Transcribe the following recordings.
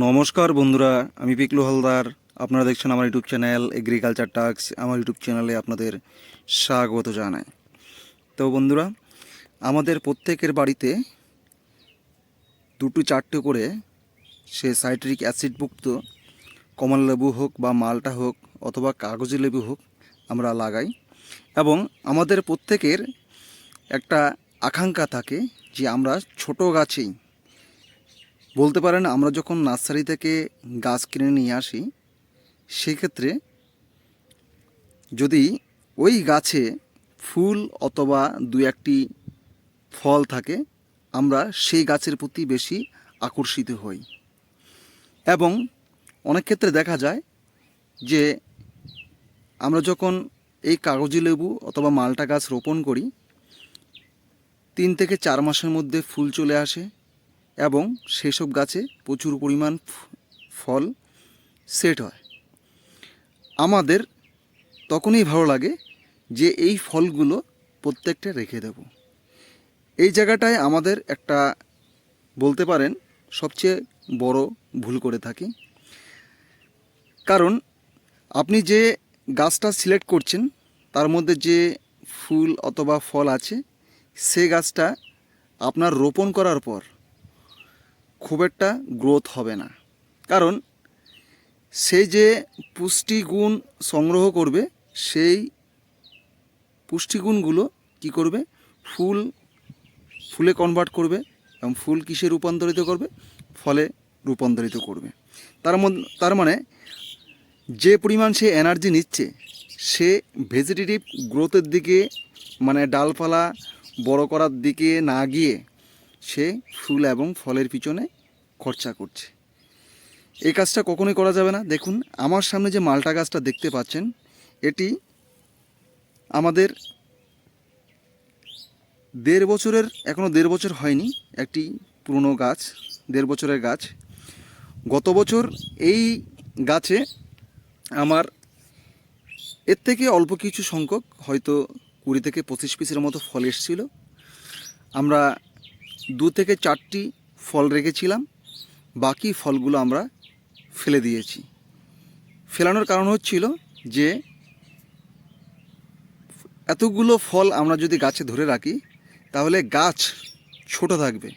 নমস্কার বন্ধুরা, আমি পিকলু হালদার। আপনারা দেখছেন আমার ইউটিউব চ্যানেল এগ্রিকালচার টাক্স আমার ইউটিউব চ্যানেলে আপনাদের স্বাগত জানাই। তো বন্ধুরা, আমাদের প্রত্যেকের বাড়িতে দুটো চারটে করে সে সাইট্রিক অ্যাসিডযুক্ত কমলা লেবু হোক বা মালটা হোক অথবা কাগজি লেবু হোক আমরা লাগাই। এবং আমাদের প্রত্যেকের একটা আকাঙ্ক্ষা থাকে যে আমরা ছোট গাছেই বলতে পারেন, আমরা যখন নার্সারি থেকে গাছ কিনে নিয়ে আসি, সেক্ষেত্রে যদি ওই গাছে ফুল অথবা দু একটি ফল থাকে, আমরা সেই গাছের প্রতি বেশি আকর্ষিত হই। এবং অনেক ক্ষেত্রে দেখা যায় যে আমরা যখন এই কাগজি লেবু অথবা মালটা গাছ রোপণ করি, তিন থেকে চার মাসের মধ্যে ফুল চলে আসে এবং সেসব গাছে প্রচুর পরিমাণ ফল সেট হয়। আমাদের তখনই ভালো লাগে যে এই ফলগুলো প্রত্যেকটা রেখে দেব। এই জায়গাটায় আমাদের একটা বলতে পারেন সবচেয়ে বড় ভুল করে থাকি। কারণ আপনি যে গাছটা সিলেক্ট করছেন, তার মধ্যে যে ফুল অথবা ফল আছে, সে গাছটা আপনার রোপণ করার পর খুব একটা গ্রোথ হবে না। কারণ সে যে পুষ্টিগুণ সংগ্রহ করবে, সেই পুষ্টিগুণগুলো কি করবে? ফুল, ফুলে কনভার্ট করবে এবং ফুল কিসে রূপান্তরিত করবে? ফলে রূপান্তরিত করবে। তার তার মানে যে পরিমাণ সে এনার্জি নিচ্ছে, সে ভেজিটেটিভ গ্রোথের দিকে মানে ডালপালা বড় করার দিকে না গিয়ে সে ফুল এবং ফলের পিছনে খরচা করছে। এই কাজটা কখনোই করা যাবে না। দেখুন, আমার সামনে যে মালটা গাছটা দেখতে পাচ্ছেন, এটি আমাদের দেড় বছরের এখনও দেড় বছর হয়নি, একটি পুরনো গাছ, দেড় বছরের গাছ। গত বছর এই গাছে আমার এর থেকে অল্প কিছু সংখ্যক, হয়তো কুড়ি থেকে পঁচিশ পিসের মতো ফল এসেছিল। আমরা দু থেকে চারটি ফল রেখেছিলাম, বাকি ফলগুলো আমরা ফেলে দিয়েছি। ফেলানোর কারণ হচ্ছিল যে, এতগুলো ফল আমরা যদি গাছে ধরে রাখি, তাহলে গাছ ছোট থাকবে,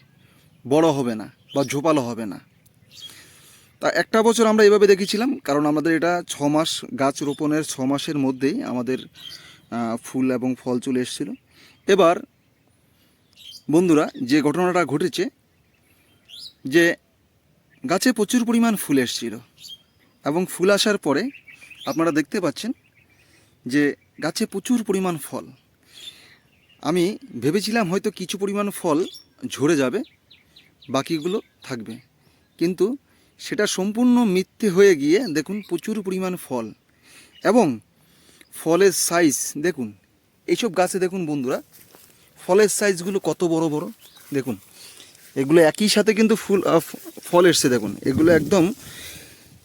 বড় হবে না বা ঝোপালো হবে না। তা একটা বছর আমরা এভাবে দেখেছিলাম, কারণ আমাদের এটা ছ মাস গাছ রোপণের ছ মাসের মধ্যেই আমাদের ফুল এবং ফল চলে এসেছিল। এবার বন্ধুরা, যে ঘটনাটা ঘটেছে, যে গাছে প্রচুর পরিমাণ ফুল এসেছিল এবং ফুল আসার পরে আপনারা দেখতে পাচ্ছেন যে গাছে প্রচুর পরিমাণ ফল। আমি ভেবেছিলাম হয়তো কিছু পরিমাণ ফল ঝরে যাবে, বাকিগুলো থাকবে। কিন্তু সেটা সম্পূর্ণ মিথ্যে হয়ে গিয়ে দেখুন প্রচুর পরিমাণ ফল এবং ফলের সাইজ দেখুন, এইসব গাছে দেখুন বন্ধুরা ফলের সাইজগুলো কত বড় বড়? দেখুন, এগুলো একই সাথে কিন্তু ফুল ফল এসছে, দেখুন। এগুলো একদম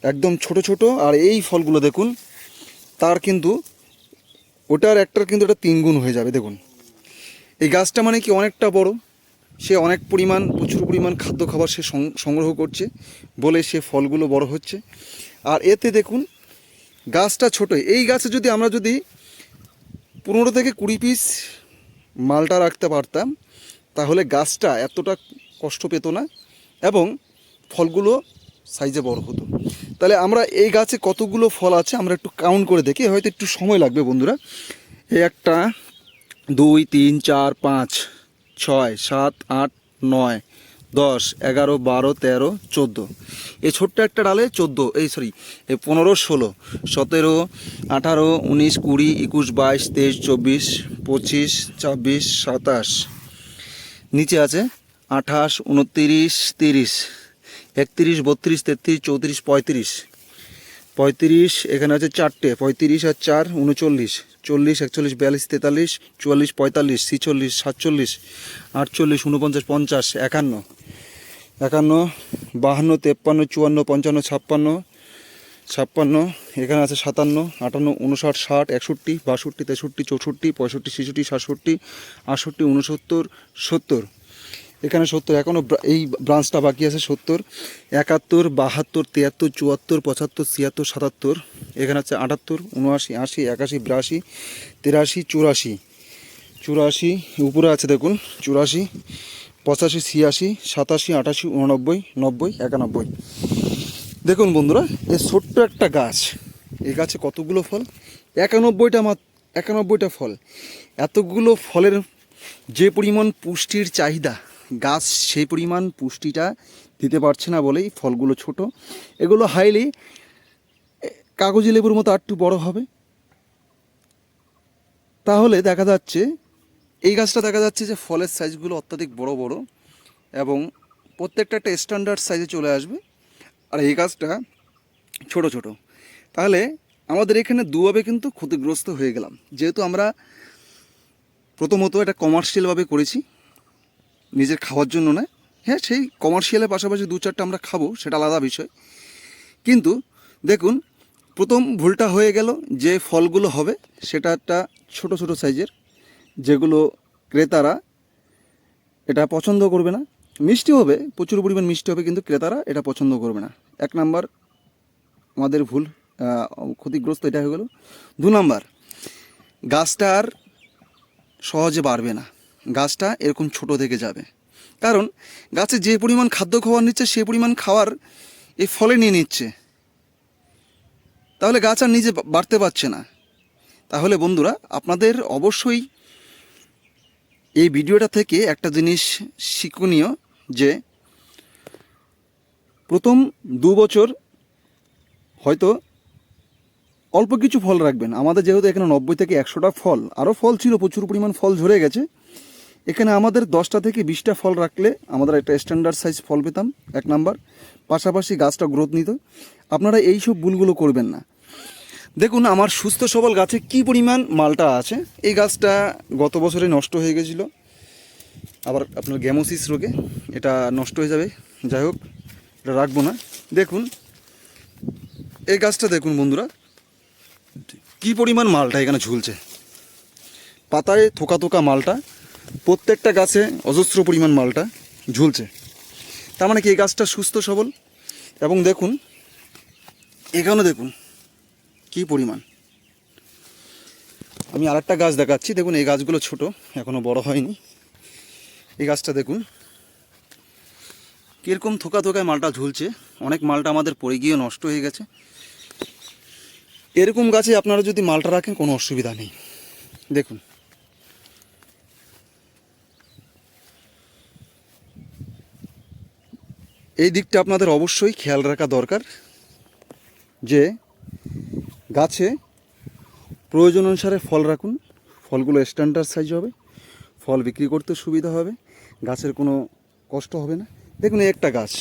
একদম ছোট ছোট, আর এই ফলগুলো দেখুন, তার কিন্তু, ওটার একটার কিন্তু ওটা তিন গুণ হয়ে যাবে, দেখুন। এই গাছটা মানে কি অনেকটা বড়, সে অনেক পরিমাণ, প্রচুর পরিমাণ খাদ্য খাবার সে সং- সংগ্রহ করছে বলে সে ফলগুলো বড় হচ্ছে। আর এতে দেখুন, গাছটা ছোট এই গাছে যদি আমরা যদি পনেরো থেকে কুড়ি পিস মালটা রাখতে পারতাম, তাহলে গাছটা এতটা কষ্ট পেত না এবং ফলগুলো সাইজে বড় হতো। তাহলে আমরা এই গাছে কতগুলো ফল আছে আমরা একটু কাউন্ট করে দেখি, হয়তো একটু সময় লাগবে বন্ধুরা। একটা, দুই, তিন, চার, পাঁচ, ছয়, সাত, আট, নয় দশ, এগারো, বারো, তেরো, চোদ্দ। এই ছোট্ট একটা ডালে চোদ্দ, এই সরি এই পনেরো, ষোলো। সতেরো, আঠারো, উনিশ, কুড়ি, একুশ, বাইশ, তেইশ, চব্বিশ, পঁচিশ, ছাব্বিশ, সাতাশ। নিচে আছে আঠাশ, উনত্রিশ, তিরিশ, একত্রিশ, বত্রিশ, তেত্রিশ, চৌত্রিশ, পঁয়ত্রিশ। পঁয়ত্রিশ, এখানে আছে চারটে, পঁয়ত্রিশ আর চার, উনচল্লিশ। চল্লিশ, একচল্লিশ, বিয়াল্লিশ, তেতাল্লিশ, চুয়াল্লিশ, পঁয়তাল্লিশ, ছিচল্লিশ, সাতচল্লিশ, আটচল্লিশ উনপঞ্চাশ পঞ্চাশ, একান্ন। একান্ন, বাহান্ন, তেপ্পান্ন, চুয়ান্ন, পঞ্চান্ন, ছাপ্পান্ন ছাপ্পান্ন, এখানে আছে সাতান্ন, আটান্ন, উনষাট, ষাট, একষট্টি, বাষট্টি, তেষট্টি, চৌষট্টি, পঁয়ষট্টি, ছেষট্টি, সাতষট্টি, আটষট্টি, উনসত্তর, সত্তর। এখানে সত্তর এখনও এই ব্রাঞ্চটা বাকি আছে সত্তর, একাত্তর, বাহাত্তর, তিয়াত্তর, চুয়াত্তর, পঁচাত্তর, ছিয়াত্তর, সাতাত্তর, এখানে হচ্ছে আটাত্তর, উনআশি, আশি, একাশি, বিরাশি, তিরাশি, চুরাশি চুরাশি, উপরে আছে দেখুন, চুরাশি, পঁচাশি, ছিয়াশি, সাতাশি, আটাশি, উননব্বই, নব্বই, একানব্বই। দেখুন বন্ধুরা, এই ছোট্ট একটা গাছ, এই গাছে কতগুলো ফল? একানব্বইটা মাত, একানব্বইটা ফল। এতগুলো ফলের যে পরিমাণ পুষ্টির চাহিদা গাছ সেই পরিমাণ পুষ্টিটা দিতে পারছে না বলেই ফলগুলো ছোট। এগুলো হাইলি কাগজি লেবুর মতো আরটু বড় হবে। তাহলে দেখা যাচ্ছে, এই গাছটা দেখা যাচ্ছে যে ফলের সাইজগুলো অত্যাধিক বড় বড় এবং প্রত্যেকটা একটা স্ট্যান্ডার্ড সাইজে চলে আসবে আর এই গাছটা ছোট ছোট। তাহলে আমাদের এখানে দুভাবে কিন্তু ক্ষতিগ্রস্ত হয়ে গেলাম। যেহেতু আমরা প্রথমত এটা কমার্শিয়ালভাবে করেছি নিজের খাওয়ার জন্য না হ্যাঁ সেই কমার্শিয়ালের পাশাপাশি দু চারটা আমরা খাব, সেটা আলাদা বিষয়। কিন্তু দেখুন, প্রথম ভুলটা হয়ে গেল যে ফলগুলো হবে, সেটা একটা ছোটো ছোটো সাইজের, যেগুলো ক্রেতারা এটা পছন্দ করবে না। মিষ্টি হবে, প্রচুর পরিমাণ মিষ্টি হবে, কিন্তু ক্রেতারা এটা পছন্দ করবে না। এক নাম্বার, আমাদের ভুল ক্ষতিগ্রস্ত এটা হয়ে গেল। দু নাম্বার গাছটা আর সহজে বাড়বে না। গাছটা এরকম ছোট থেকে যাবে। কারণ গাছে যে পরিমাণ খাদ্য খাবার নিচ্ছে সেই পরিমাণ খাবার এই ফলে নিয়ে নিচ্ছে। তাহলে গাছ আর নিজে বাড়তে পারছে না। তাহলে বন্ধুরা, আপনাদের অবশ্যই এই ভিডিওটা থেকে একটা জিনিস শিক্ষণীয় যে প্রথম দু বছর হয়তো অল্প কিছু ফল রাখবেন। আমাদের যেহেতু এখানে নব্বই থেকে একশোটা ফল, আরও ফল ছিল, প্রচুর পরিমাণ ফল ঝরে গেছে। এখানে আমাদের দশটা থেকে বিশটা ফল রাখলে আমাদের একটা স্ট্যান্ডার্ড সাইজ ফল পেতাম, এক নাম্বার পাশাপাশি গাছটা গ্রোথ নিত। আপনারা এই সব ভুলগুলো করবেন না। দেখুন, আমার সুস্থ সবল গাছে কি পরিমাণ মালটা আছে? এই গাছটা গত বছরে নষ্ট হয়ে গেছিল। আবার আপনার গ্যামোসিস রোগে এটা নষ্ট হয়ে যাবে। যাই হোক, এটা রাখব না। দেখুন, এই গাছটা দেখুন বন্ধুরা, কি পরিমাণ মালটা এখানে ঝুলছে। পাতায় থোকা থোকা মালটা। প্রত্যেকটা গাছে অজস্র পরিমাণ মালটা ঝুলছে। তার মানে কি এই গাছটা সুস্থ, সবল? এবং দেখুন, এখানে দেখুন, কি পরিমাণ। আমি আরেকটা গাছ দেখাচ্ছি। দেখুন, এই গাছগুলো ছোট, এখনও বড় হয়নি। এই গাছটা দেখুন, কীরকম থোকা থোকায় মালটা ঝুলছে। অনেক মালটা আমাদের পড়ে গিয়ে নষ্ট হয়ে গেছে। এরকম গাছে আপনারা যদি মালটা রাখেন, কোনো অসুবিধা নেই। দেখুন এই দিকটা আপনাদের অবশ্যই খেয়াল রাখা দরকার যে গাছে প্রয়োজন অনুসারে ফল রাখুন। ফলগুলো স্ট্যান্ডার্ড সাইজ হবে। ফল বিক্রি করতে সুবিধা হবে। গাছের কোনো কষ্ট হবে না। দেখুন একটা গাছ।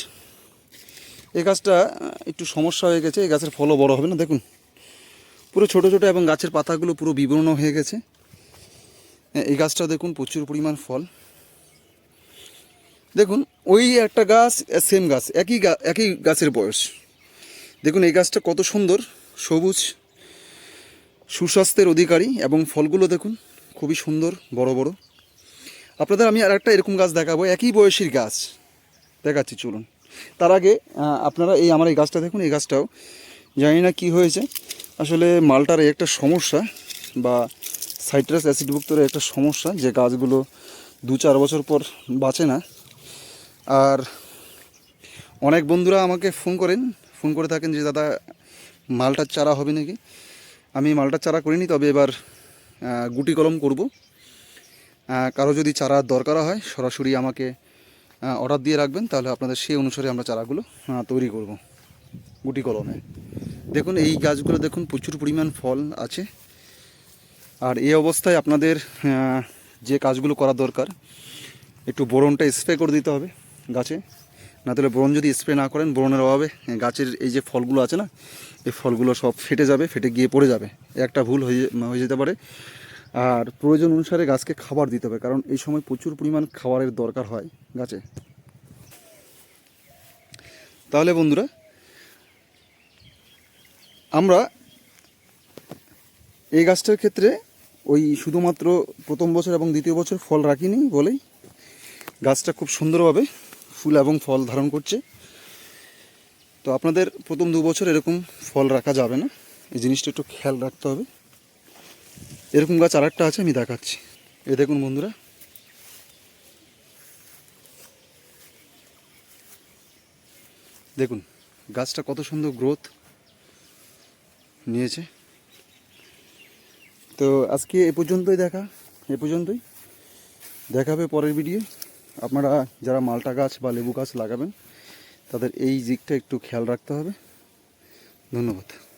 এই গাছটা একটু সমস্যা হয়ে গেছে। এই গাছের ফলও বড় হবে না, দেখুন। পুরো ছোট ছোট এবং গাছের পাতাগুলো পুরো বিবর্ণ হয়ে গেছে। এই গাছটা দেখুন প্রচুর পরিমাণ ফল। দেখুন, ওই একটা গাছ সেম গাছ, একই একই গাছের বয়স। দেখুন, এই গাছটা কত সুন্দর, সবুজ, সুস্বাস্থ্যের অধিকারী এবং ফলগুলো দেখুন, খুবই সুন্দর, বড় বড়। আপনাদের আমি আর একটা এরকম গাছ দেখাবো, একই বয়সীর গাছ। দেখাচ্ছি, চলুন। তার আগে আপনারা এই, আমার এই গাছটা দেখুন, এই গাছটাও। জানি না কি হয়েছে। আসলে মালটার একটা সমস্যা বা সাইট্রাস অ্যাসিডভুক্তর একটা সমস্যা, যে গাছগুলো দু চার বছর পর বাঁচে না। আর অনেক বন্ধুরা আমাকে ফোন করেন, ফোন করে থাকেন যে, দাদা মালটার চারা হবে নাকি? আমি মালটার চারা করিনি, তবে এবার গুটি কলম করব। কারও যদি চারা দরকার হয়, সরাসরি আমাকে অর্ডার দিয়ে রাখবেন, তাহলে আপনাদের সেই অনুসারে আমরা চারাগুলো তৈরি করব গুটি কলমে। দেখুন, এই গাছগুলো দেখুন, প্রচুর পরিমাণ ফল আছে। আর এই অবস্থায় আপনাদের যে কাজগুলো করা দরকার, একটু বোরনটা স্প্রে করে দিতে হবে। গাছে। না তাহলে বোরন যদি স্প্রে না করেন বোরনের অভাবে গাছের এই যে ফলগুলো আছে না, এই ফলগুলো সব ফেটে যাবে, ফেটে গিয়ে পড়ে যাবে। একটা ভুল হয়ে হয়ে যেতে পারে। আর প্রয়োজন অনুসারে গাছকে খাবার দিতে হবে, কারণ এই সময় প্রচুর পরিমাণ খাবারের দরকার হয় গাছে। তাহলে বন্ধুরা, আমরা এই গাছটার ক্ষেত্রে ওই শুধুমাত্র প্রথম বছর এবং দ্বিতীয় বছর ফল রাখিনি বলেই গাছটা খুব সুন্দরভাবে ফুল এবং ফল ধারণ করছে। তো আপনাদের প্রথম দু বছর এরকম ফল রাখা যাবে না। এই জিনিসটা একটু খেয়াল রাখতে হবে। এরকম গাছ আর একটা আছে, আমি দেখাচ্ছি। এ দেখুন বন্ধুরা। দেখুন, গাছটা কত সুন্দর গ্রোথ নিয়েছে। তো আজকে এ পর্যন্তই দেখা, এ পর্যন্তই। দেখাবে পরের ভিডিও আপনারা যারা মালটা গাছ বা লেবু গাছ লাগাবেন, তাদের এই দিকটা একটু খেয়াল রাখতে হবে। ধন্যবাদ।